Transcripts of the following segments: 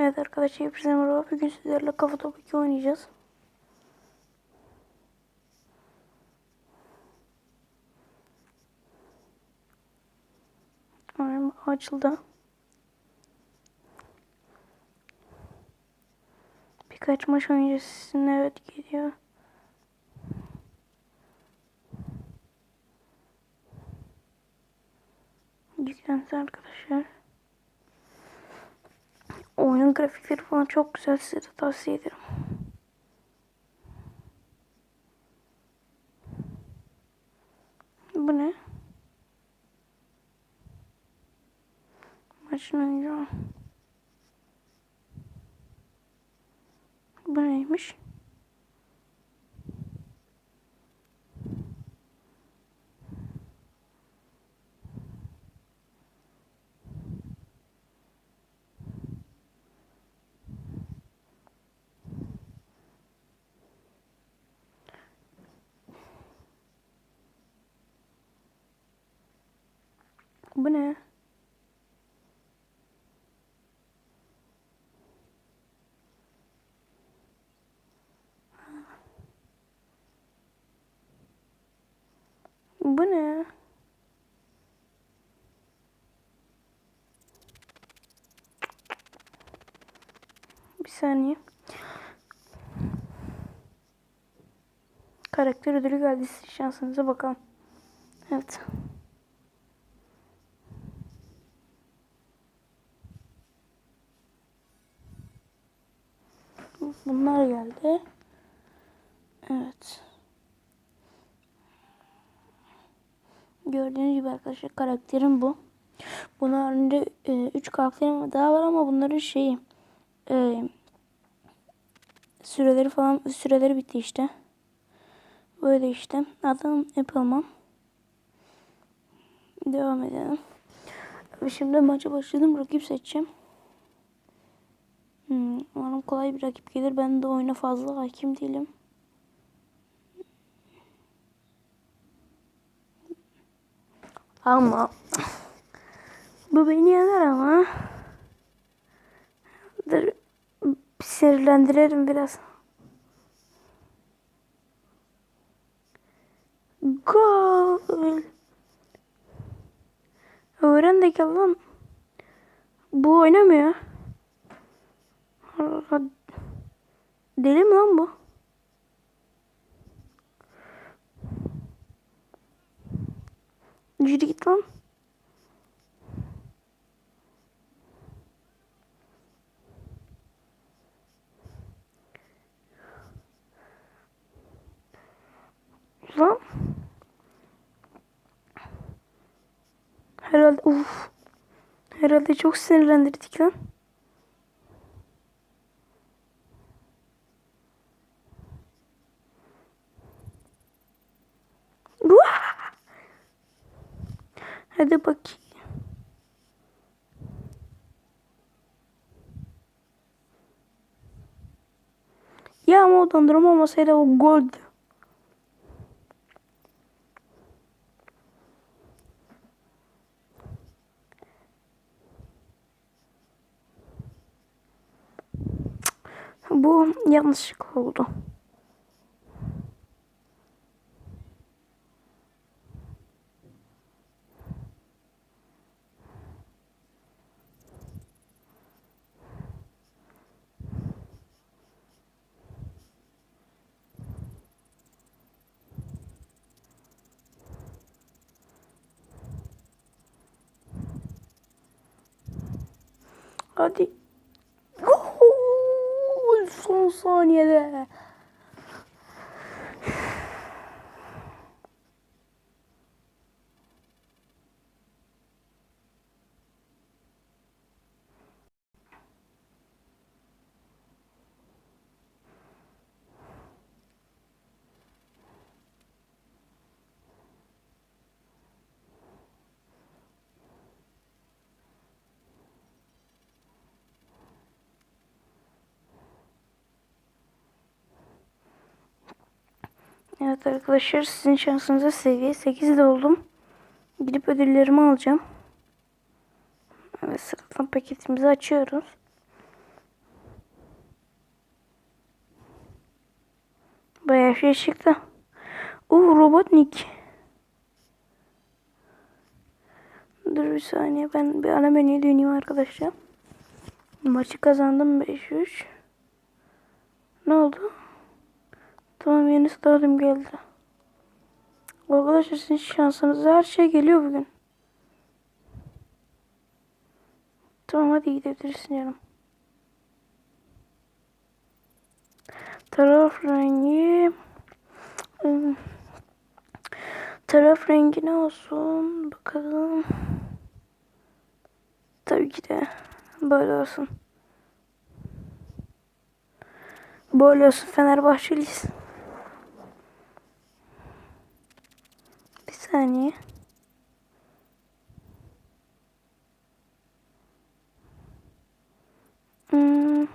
Evet arkadaşlar hepinize merhaba. Bugün sizlerle kafa topu 2 oynayacağız. Oyun açıldı. Birkaç maç oynayacağız sizinle evet geliyor. Yüklendi arkadaşlar. Grafikleri falan çok güzel size de tavsiye ederim. Bu ne? Maçın oyuncu. Bu neymiş? Bu ne? Bu ne? Bir saniye. Karakter ödülü geldi. Şansınıza bakalım. Evet. Bunlar geldi. Evet. Gördüğünüz gibi arkadaşlar karakterim bu. Bunun önünde 3 karakterim daha var ama bunların şeyi e, süreleri falan süreleri bitti işte. Böyle işte. Adam yapamam. Devam edelim. Şimdi maça başladım. Rakip seçeceğim. Hmm, umarım kolay bir rakip gelir. Ben de oyuna fazla hakim değilim. Ama bu beni yener ama. Dur, sinirlendirelim biraz. Gol. Öğren de lan. Bu oynamıyor. Deli mi lan bu? Yürü git lan. Lan. Herhalde uf. Herhalde çok sinirlendirdik lan. Hadi bakayım. Ya ama o dondurma olmasaydı o gold. Bu yanlışlık oldu. Hadi. Son saniyede. Evet arkadaşlar sizin şansınıza seviye 8 de oldum. Gidip ödüllerimi alacağım. Evet sıradan paketimizi açıyoruz. Bayağı şey çıktı. Uuu Robotnik. Dur bir saniye ben bir ana menüye döneyim arkadaşlar. Maçı kazandım 5-3. Ne oldu? Tamam yeni stadyum geldi. Arkadaşlar sizin şansınıza her şey geliyor bugün. Tamam hadi gidebilirsin canım. Taraf rengi taraf rengi ne olsun bakalım. Tabii ki de böyle olsun. Böyle olsun Fenerbahçeliyiz. Bir saniye. Hmm.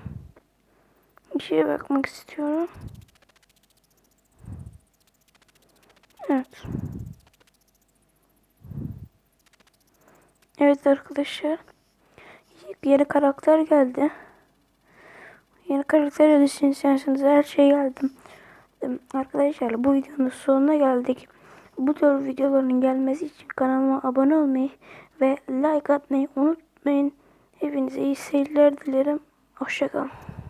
Bir şeye bakmak istiyorum. Evet. Evet arkadaşlar. Yeni karakter geldi. Yeni karakter edisyonsuz her şey geldim. Arkadaşlar bu videonun sonuna geldik. Bu tür videoların gelmesi için kanalıma abone olmayı ve like atmayı unutmayın. Hepinize iyi seyirler dilerim. Hoşçakalın.